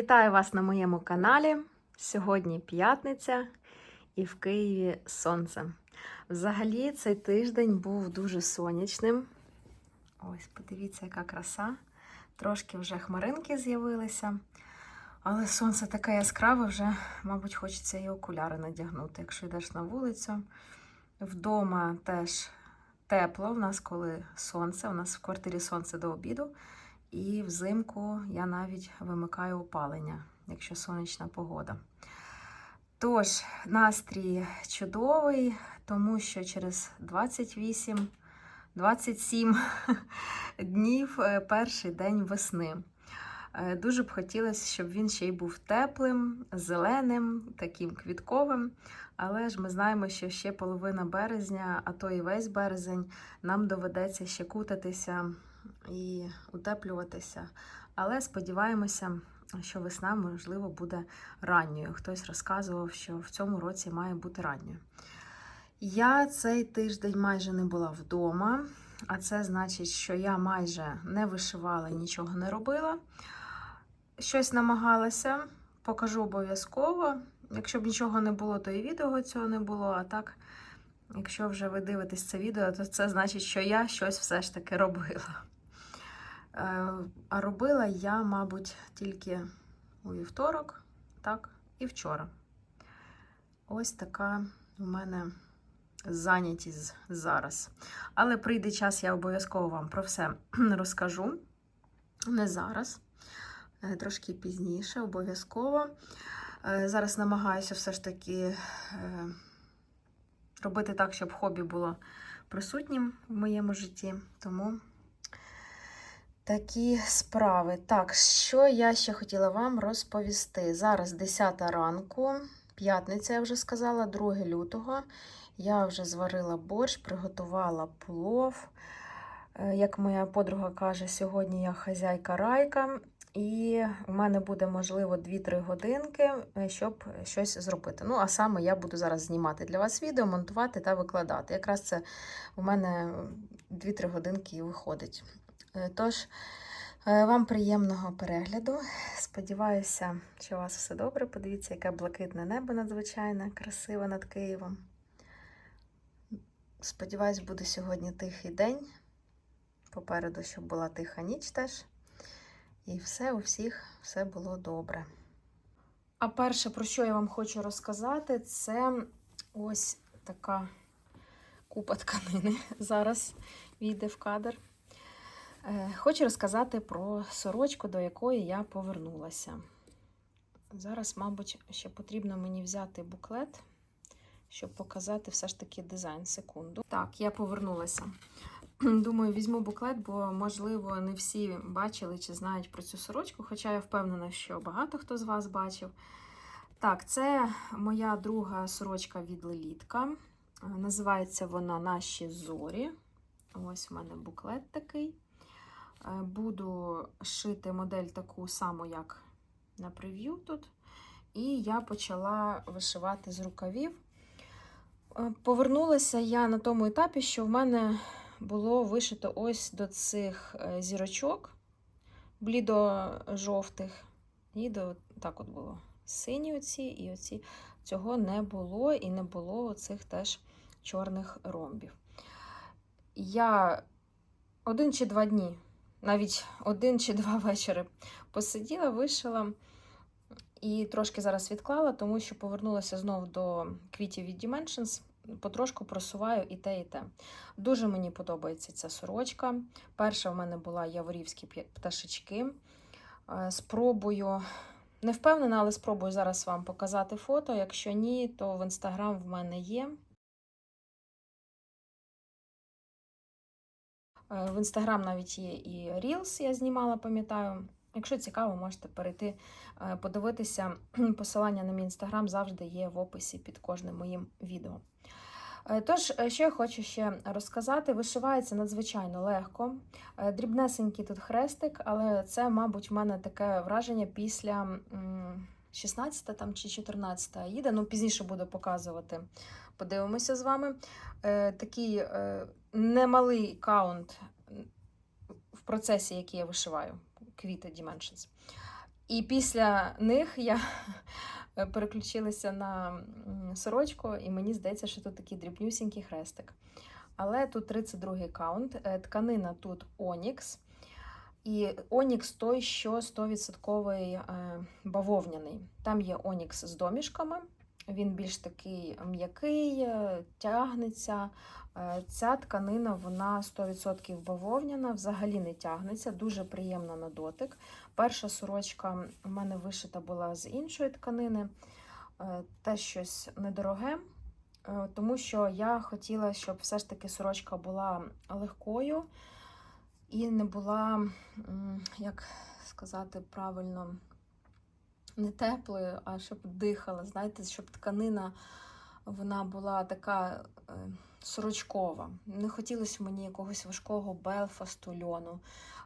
Вітаю вас на моєму каналі. Сьогодні п'ятниця і в Києві сонце. Взагалі, цей тиждень був дуже сонячним. Ось, подивіться, яка краса. Трошки вже хмаринки з'явилися. Але сонце таке яскраве, вже, мабуть, хочеться і окуляри надягнути, якщо йдеш на вулицю. Вдома теж тепло. У нас коли сонце, у нас в квартирі сонце до обіду. І взимку я навіть вимикаю опалення, якщо сонячна погода. Тож, настрій чудовий, тому що через 28, 27 днів е, перший день весни. Е, Дуже б хотілося, щоб він ще й був теплим, зеленим, таким квітковим. Але ж ми знаємо, що ще половина березня, а то і весь березень, нам доведеться ще кутатися і утеплюватися. Але сподіваємося, що весна, можливо, буде ранньою. Хтось розказував, що в цьому році має бути ранньою. Я цей тиждень майже не була вдома, а це значить, що я майже не вишивала, нічого не робила. Щось намагалася, покажу обов'язково. Якщо б нічого не було, то і відео цього не було. А так, якщо вже ви дивитесь це відео, то це значить, що я щось все ж таки робила. Е, А робила я, мабуть, тільки у вівторок, так, і вчора. Ось така у мене зайнятість зараз. Але прийде час, я обов'язково вам про все розкажу. Не зараз, е, трошки пізніше, обов'язково. Е, Зараз намагаюся все ж таки робити так, щоб хобі було присутнім в моєму житті. Тому такі справи. Так, що я ще хотіла вам розповісти? Зараз 10 ранку, п'ятниця, я вже сказала, 2 лютого. Я вже зварила борщ, приготувала плов. Е, Як моя подруга каже, сьогодні я хазяйка райка, і у мене буде, можливо, 2-3 годинки, е, щоб щось зробити. Ну, а саме я буду зараз знімати для вас відео, монтувати та викладати. Якраз це у мене 2-3 годинки і виходить. Е, Тож, е, вам приємного перегляду. Сподіваюся, що у вас все добре. Подивіться, яке блакитне небо надзвичайне, красиве над Києвом. Сподіваюсь, буде сьогодні тихий день. Попереду, щоб була тиха ніч теж. І все у всіх все було добре. А перше, про що я вам хочу розказати, це ось така купа тканини. Зараз війде в кадр. Е, Хочу розказати про сорочку, до якої я повернулася. Зараз, мабуть, ще потрібно мені взяти буклет, щоб показати все ж таки дизайн. Секунду. Так, я повернулася. Думаю, візьму буклет, бо, можливо, не всі бачили чи знають про цю сорочку, хоча я впевнена, що багато хто з вас бачив. Так, це моя друга сорочка від Лелітка. Е, Називається вона Наші зорі. Ось в мене буклет такий. Е, Буду шити модель таку саму, як на прев'ю тут. І я почала вишивати з рукавів. Е, Повернулася я на тому етапі, що в мене було вишито ось до цих е, зірочок блідо-жовтих. І до так от було. Сині оці і оці. Цього не було, і не було оцих теж чорних ромбів. Я один чи два дні, навіть один чи два вечори посиділа, вишила і трошки зараз відклала, тому що повернулася знов до квітів від Dimensions. Потрошку просуваю і те, і те. Дуже мені подобається ця сорочка. Перша в мене була яворівські пташечки. Е, Спробую, не впевнена, але спробую зараз вам показати фото. Якщо ні, то в інстаграм в мене є. В інстаграм навіть є і Reels, я знімала, пам'ятаю. Якщо цікаво, можете перейти е, подивитися. Посилання на мій інстаграм завжди є в описі під кожним моїм відео. Е, Тож, е, що я хочу ще розказати, вишивається надзвичайно легко. Е, Дрібнесенький тут хрестик, але це, мабуть, в мене таке враження після 16 там, чи 14 їде. Ну, пізніше буду показувати. Подивимося з вами. Е, Такий е, немалий каунт в процесі, який я вишиваю, квіти Dimensions. І після них я переключилася на сорочку, і мені здається, що тут такий дрібнюсінький хрестик. Але тут 32-й каунт, е, тканина тут Онікс. І Онікс той, що 100% е, бавовняний. Там є Онікс з домішками, він більш такий м'який, е, тягнеться. Е, Ця тканина вона 100% бавовняна, взагалі не тягнеться, дуже приємна на дотик. Перша сорочка у мене вишита була з іншої тканини, е, теж щось недороге, тому що я хотіла, щоб все ж таки сорочка була легкою і не була, як сказати правильно, не теплою, а щоб дихала. Знаєте, щоб тканина вона була така е, сорочкова. Не хотілося мені якогось важкого белфасту льону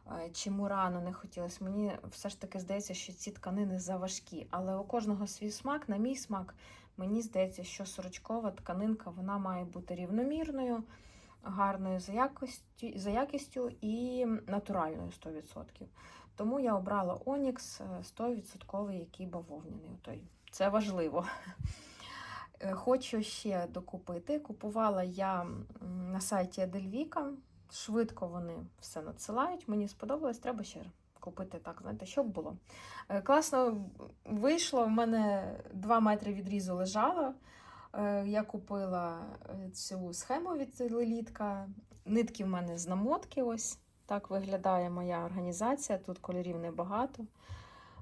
е, чи мурану не хотілося. Мені все ж таки здається, що ці тканини заважкі. Але у кожного свій смак, на мій смак, мені здається, що сорочкова тканинка вона має бути рівномірною, гарною за якістю, за якістю і натуральною 100%. Тому я обрала Онікс 100%, який бавовняний. Це важливо. Е, Хочу ще докупити. Купувала я на сайті Адельвіка. Швидко вони все надсилають. Мені сподобалось, треба ще купити так, знаєте, щоб було. Е, Класно вийшло. В мене 2 метри відрізу лежало. Е, Я купила е, цю схему від лелітка. Нитки в мене з намотки. Ось так виглядає моя організація. Тут кольорів небагато.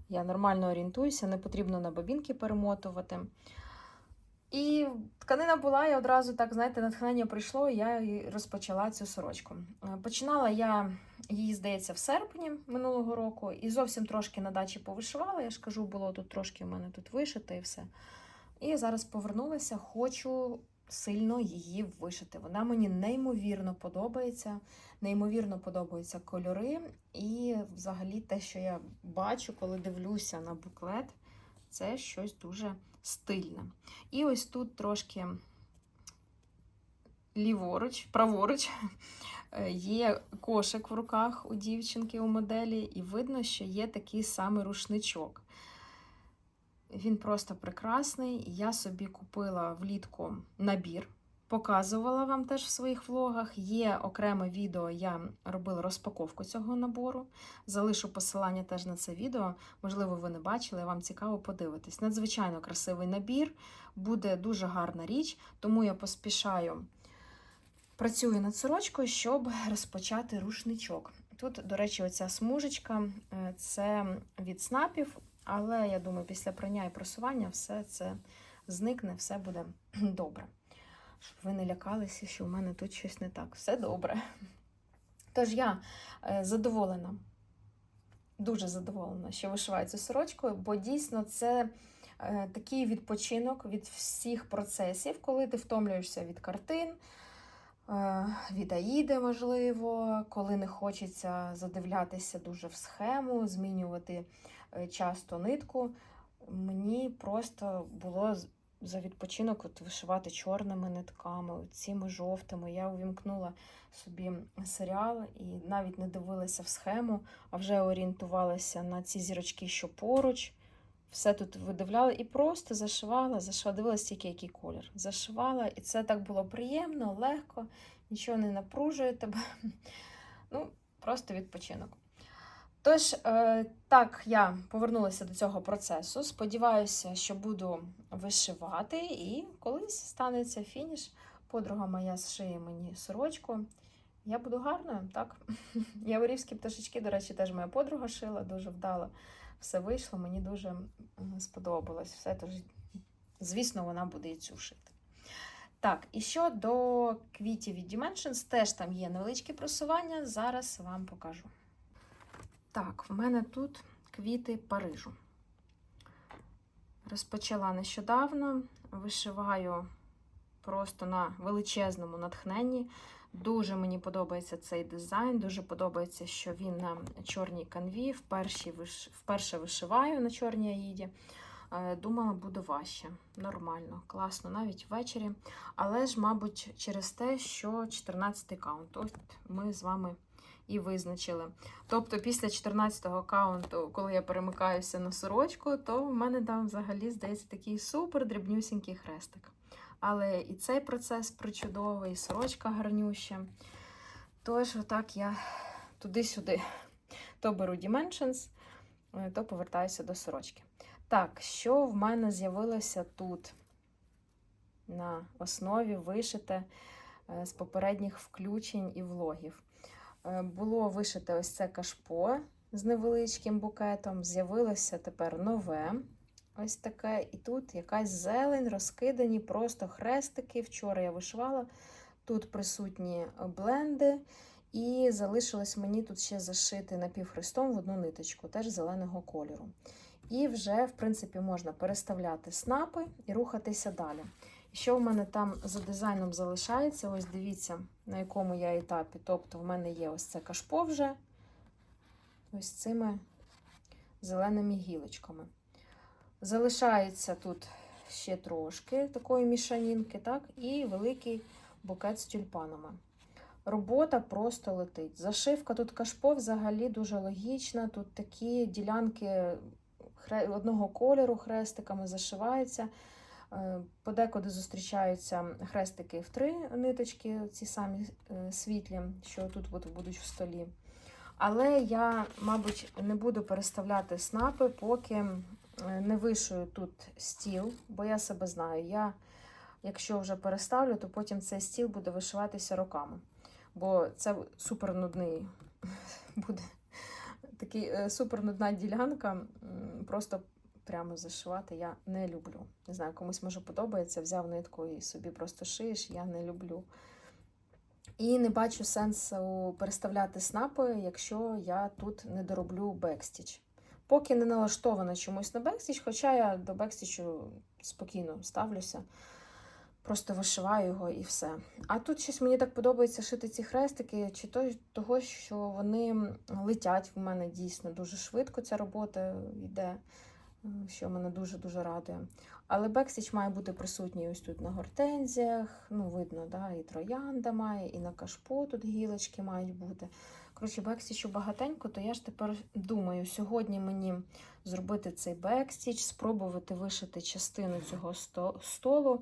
Я нормально орієнтуюся, не потрібно на бобінки перемотувати. І тканина була, і одразу так, знаєте, натхнення прийшло, і я розпочала цю сорочку. Е, Починала я її, здається, в серпні минулого року, і зовсім трошки на дачі повишивала. Я ж кажу, було тут трошки в мене тут вишито і все. І зараз повернулася, хочу сильно її вишити. Вона мені неймовірно подобається, неймовірно подобаються кольори. І взагалі те, що я бачу, коли дивлюся на буклет, це щось дуже стильне. І ось тут трошки ліворуч, праворуч є кошик в руках у дівчинки у моделі, і видно, що є такий самий рушничок. Він просто прекрасний. Я собі купила влітку набір. Показувала вам теж в своїх влогах. Є окреме відео, я робила розпаковку цього набору. Залишу посилання теж на це відео. Можливо, ви не бачили, вам цікаво подивитись. Надзвичайно красивий набір, буде дуже гарна річ, тому я поспішаю працюю над сорочкою, щоб розпочати рушничок. Тут, до речі, оця смужечка е, це від снапів, але я думаю, після прання і просування все це зникне, все буде добре. Щоб ви не лякалися, що в мене тут щось не так. Все добре. Тож я е, задоволена, дуже задоволена, що вишиваю цю сорочкою, бо дійсно це е, такий відпочинок від всіх процесів, коли ти втомлюєшся від картин, е, від аїди, можливо, коли не хочеться задивлятися дуже в схему, змінювати часто нитку. Мені просто було за відпочинок от вишивати чорними нитками, цими жовтими. Я увімкнула собі серіал і навіть не дивилася в схему, а вже орієнтувалася на ці зірочки, що поруч. Все тут видивляла і просто зашивала, зашивала, дивилася тільки який колір. Зашивала, і це так було приємно, легко, нічого не напружує тебе. Ну, просто відпочинок. Тож, е, так, я повернулася до цього процесу. Сподіваюся, що буду вишивати, і колись станеться фініш. Подруга моя зшиє мені сорочку. Я буду гарною, так? Яворівські пташечки, до речі, теж моя подруга шила, дуже вдало. Все вийшло, мені дуже сподобалось. Все, тож, звісно, вона буде і цю шити. Так, і щодо квітів від Dimensions, теж там є невеличкі просування. Зараз вам покажу. Так, в мене тут квіти Парижу. Розпочала нещодавно, вишиваю просто на величезному натхненні. Дуже мені подобається цей дизайн, дуже подобається, що він на чорній канві. Вперше, виш... Вперше вишиваю на чорній аїді. Е, Думала, буде важче. Нормально, класно, навіть ввечері. Але ж, мабуть, через те, що 14-й каунт. Ось ми з вами і визначили. Тобто, після 14-го аккаунту, коли я перемикаюся на сорочку, то в мене там взагалі здається такий супер дрібнюсінький хрестик. Але і цей процес причудовий, і сорочка гарнюща. Тож, отак я туди-сюди то беру Dimensions, е, то повертаюся до сорочки. Так, що в мене з'явилося тут на основі вишите е, з попередніх включень і влогів? Е, Було вишите ось це кашпо з невеличким букетом. З'явилося тепер нове. Ось таке. І тут якась зелень, розкидані, просто хрестики. Вчора я вишивала. Тут присутні бленди. І залишилось мені тут ще зашити напівхрестом в одну ниточку, теж зеленого кольору. І вже, в принципі, можна переставляти снапи і рухатися далі. Що в мене там за дизайном залишається? Ось дивіться, на якому я етапі. Тобто, в мене є ось це кашпо вже ось цими зеленими гілочками. Залишається тут ще трошки такої мішанінки, так, і великий букет з тюльпанами. Робота просто летить. Зашивка тут кашпо взагалі дуже логічна. Тут такі ділянки одного кольору хрестиками зашиваються. Е, Подекуди зустрічаються хрестики в три ниточки, ці самі е, світлі, що тут от будуть в столі. Але я, мабуть, не буду переставляти снапи, поки е, не вишую тут стіл, бо я себе знаю. Я, якщо вже переставлю, то потім цей стіл буде вишиватися роками. Бо це супер нудний буде такий е, супер нудна ділянка. Просто прямо зашивати я не люблю. Не знаю, комусь може подобається, взяв нитку і собі просто шиєш, я не люблю. І не бачу сенсу переставляти снапи, якщо я тут не дороблю бекстіч. Поки не налаштована чомусь на бекстіч, хоча я до бекстічу спокійно ставлюся, просто вишиваю його і все. А тут щось мені так подобається шити ці хрестики, чи то того, що вони летять в мене дійсно дуже швидко. Ця робота йде, що мене дуже-дуже радує. Але бекстіч має бути присутній ось тут на гортензіях. Ну, видно, да, і троянда має, і на кашпо тут гілочки мають бути. Коротше, бекстічу багатенько, то я ж тепер думаю, сьогодні мені зробити цей бекстіч, спробувати вишити частину цього столу,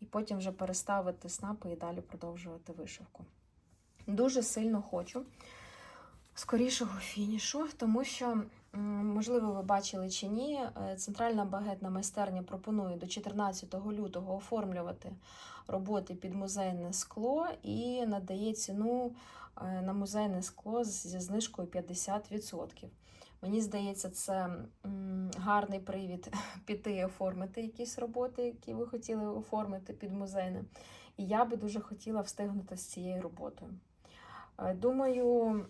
і потім вже переставити снапи і далі продовжувати вишивку. Дуже сильно хочу скорішого фінішу, тому що, можливо, ви бачили чи ні, е, центральна багетна майстерня пропонує до 14 лютого оформлювати роботи під музейне скло і надає ціну е, на музейне скло зі знижкою 50%. Мені здається, це гарний привід піти і оформити якісь роботи, які ви хотіли оформити під музейне. І я би дуже хотіла встигнути з цією роботою. Е, Думаю,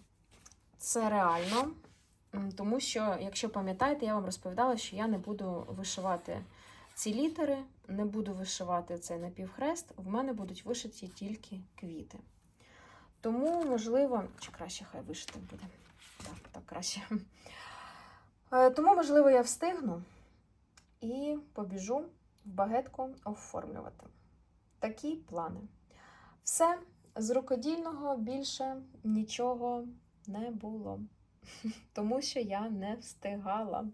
це реально, тому що, якщо пам'ятаєте, я вам розповідала, що я не буду вишивати ці літери, не буду вишивати цей напівхрест, в мене будуть вишиті тільки квіти. Тому, можливо, чи краще хай вишити буде. Так, так краще. Е, Тому, можливо, я встигну і побіжу в багетку оформлювати. Такі плани. Все, з рукодільного більше нічого не було, тому що я не встигала.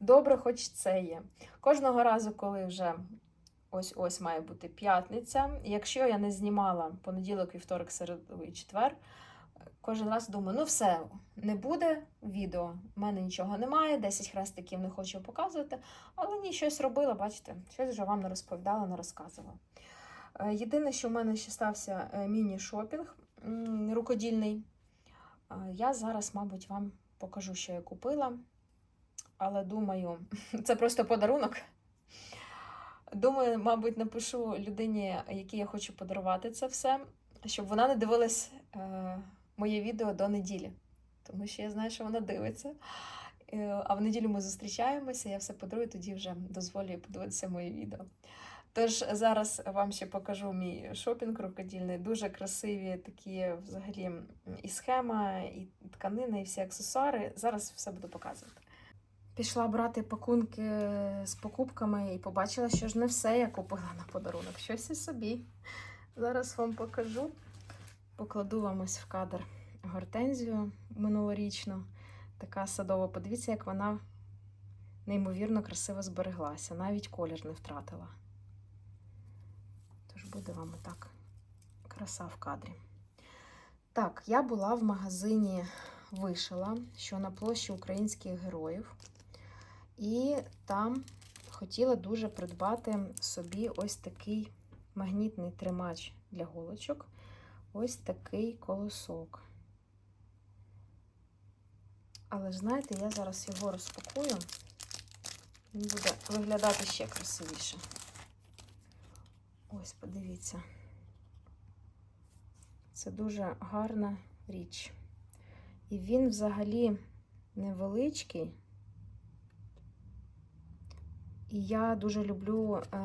Добре, хоч це є. Кожного разу, коли вже ось-ось має бути п'ятниця, якщо я не знімала понеділок, вівторок, середу і четвер, кожен раз думаю, ну все, не буде відео, в мене нічого немає, 10 хрестиків не хочу показувати, але ні, щось робила, бачите, щось вже вам не розповідала, не розказувала. Е, Єдине, що в мене ще стався е, міні-шопінг рукодільний. Я зараз, мабуть, вам покажу, що я купила. Але думаю, це просто подарунок. Думаю, мабуть, напишу людині, якій я хочу подарувати це все, щоб вона не дивилась е, моє відео до неділі. Тому що я знаю, що вона дивиться. Е, а в неділю ми зустрічаємося, я все подарую, тоді вже дозволю подивитися моє відео. Тож зараз вам ще покажу мій шопінг рукодільний. Дуже красиві такі взагалі і схема, і тканина, і всі аксесуари. Зараз все буду показувати. Пішла брати пакунки з покупками і побачила, що ж не все я купила на подарунок. Щось і собі. Зараз вам покажу. Покладу вам ось в кадр гортензію минулорічну. Така садова. Подивіться, як вона неймовірно красиво збереглася, навіть колір не втратила. Буде вам отак краса в кадрі. Так, я була в магазині Вишила, що на площі українських героїв. І там хотіла дуже придбати собі ось такий магнітний тримач для голочок. Ось такий колосок. Але ж знаєте, я зараз його розпакую. Він буде виглядати ще красивіше. Ось, подивіться. Це дуже гарна річ. І він взагалі невеличкий. І я дуже люблю е,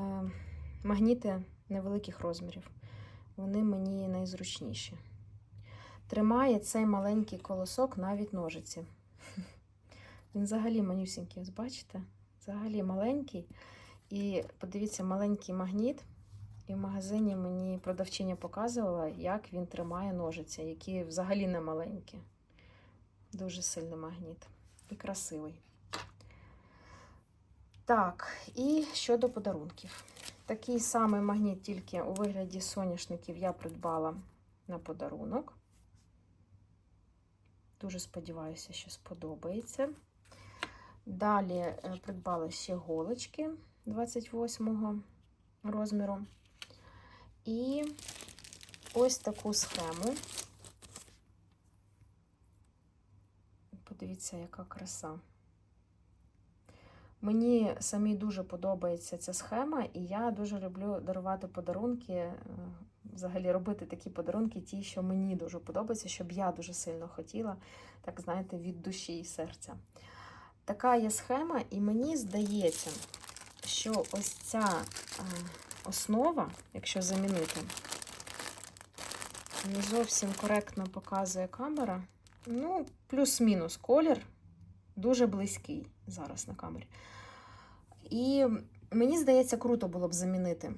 магніти невеликих розмірів. Вони мені найзручніші. Тримає цей маленький колосок навіть ножиці. Він взагалі манюсінький, бачите? Взагалі маленький. І подивіться, маленький магніт. І в магазині мені продавчиня показувала, як він тримає ножиці, які взагалі не маленькі. Дуже сильний магніт. І красивий. Так, і щодо подарунків. Такий самий магніт, тільки у вигляді соняшників я придбала на подарунок. Дуже сподіваюся, що сподобається. Далі е, придбала ще голочки 28 розміру. І ось таку схему. Подивіться, яка краса. Мені самі дуже подобається ця схема, і я дуже люблю дарувати подарунки, е, взагалі робити такі подарунки, ті, що мені дуже подобаються, щоб я дуже сильно хотіла, так знаєте, від душі і серця. Така є схема, і мені здається, що ось ця е, основа, якщо замінити, не зовсім коректно показує камера. Ну, плюс-мінус колір дуже близький зараз на камері. І мені здається, круто було б замінити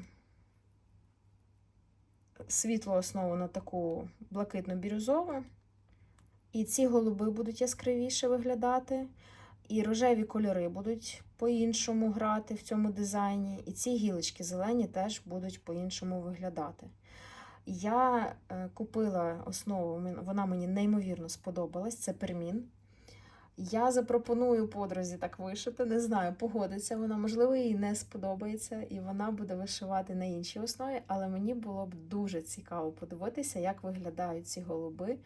світлу основу на таку блакитно-бірюзову. І ці голуби будуть яскравіше виглядати, і рожеві кольори будуть по-іншому грати в цьому дизайні. І ці гілочки зелені теж будуть по-іншому виглядати. Я е, купила основу, вона мені неймовірно сподобалась, це пермін. Я запропоную подрузі так вишити. Не знаю, погодиться вона, можливо, їй не сподобається, і вона буде вишивати на іншій основі, але мені було б дуже цікаво подивитися, як виглядають ці голуби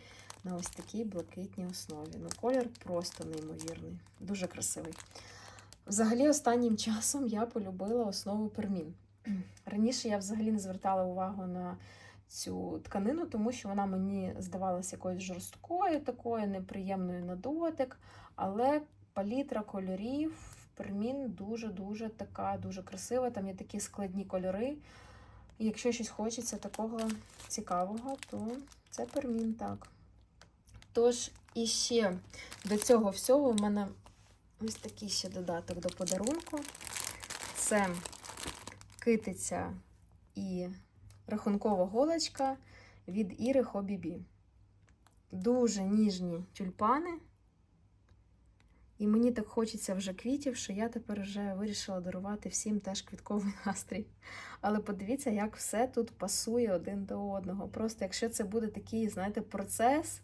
на ось такій блакитній основі. Ну, колір просто неймовірний, дуже красивий. Взагалі, останнім часом я полюбила основу пермін. Раніше я взагалі не звертала увагу на цю тканину, тому що вона мені здавалася якоюсь жорсткою, такою неприємною на дотик. Але палітра кольорів, пермін дуже-дуже така, дуже красива. Там є такі складні кольори. І якщо щось хочеться такого цікавого, то це пермін, так. Тож, і ще до цього всього в мене ось такий ще додаток до подарунку. Це китиця і рахункова голочка від Іри Хобібі. Дуже ніжні тюльпани. І мені так хочеться вже квітів, що я тепер вже вирішила дарувати всім теж квітковий настрій. Але подивіться, як все тут пасує один до одного. Просто якщо це буде такий, знаєте, процес,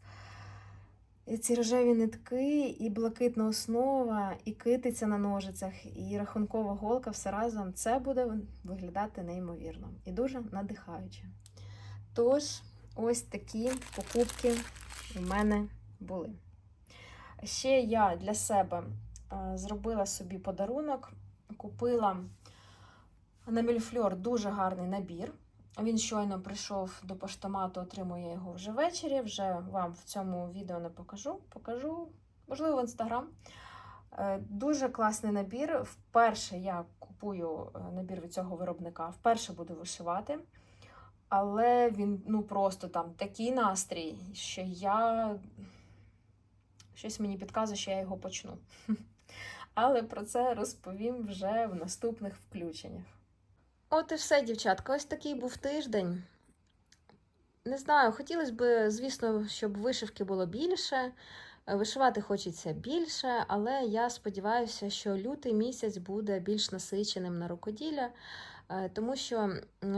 ці рожеві нитки, і блакитна основа, і китиця на ножицях, і рахункова голка все разом, це буде виглядати неймовірно і дуже надихаюче. Тож, ось такі покупки у мене були. Ще я для себе зробила собі подарунок, купила на Мільфльор дуже гарний набір. Він щойно прийшов до поштомату, отримую його вже ввечері. Вже вам в цьому відео не покажу. Покажу, можливо, в інстаграм. Е, дуже класний набір. Вперше я купую е, набір від цього виробника, вперше буду вишивати. Але він ну просто там такий настрій, що я щось мені підказує, що я його почну. Але про це розповім вже в наступних включеннях. От і все, дівчатка, ось такий був тиждень. не знаю, хотілося б, звісно, щоб вишивки було більше. Е, Вишивати хочеться більше, але я сподіваюся, що лютий місяць буде більш насиченим на рукоділля, е, тому що,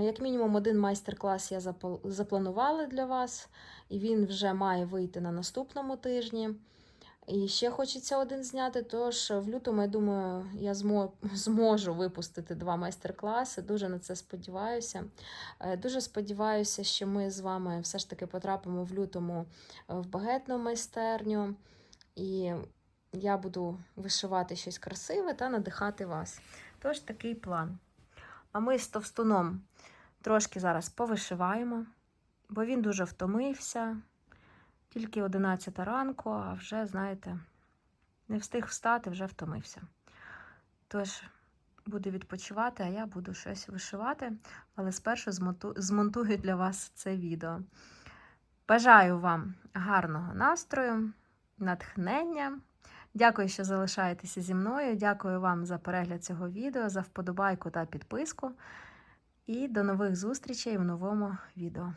як мінімум, один майстер-клас я запланувала для вас, і він вже має вийти на наступному тижні. І ще хочеться один зняти, тож в лютому, я думаю, я зможу випустити два майстер-класи. Дуже на це сподіваюся. Е, Дуже сподіваюся, що ми з вами все ж таки потрапимо в лютому е, в багетну майстерню, і я буду вишивати щось красиве та надихати вас. Тож такий план. А ми з товстуном трошки зараз повишиваємо, бо він дуже втомився. Тільки 11 ранку, а вже, знаєте, не встиг встати, вже втомився. Тож буде відпочивати, а я буду щось вишивати, але спершу змонтую для вас це відео. Бажаю вам гарного настрою, натхнення. Дякую, що залишаєтеся зі мною. Дякую вам за перегляд цього відео, за вподобайку та підписку. І до нових зустрічей в новому відео.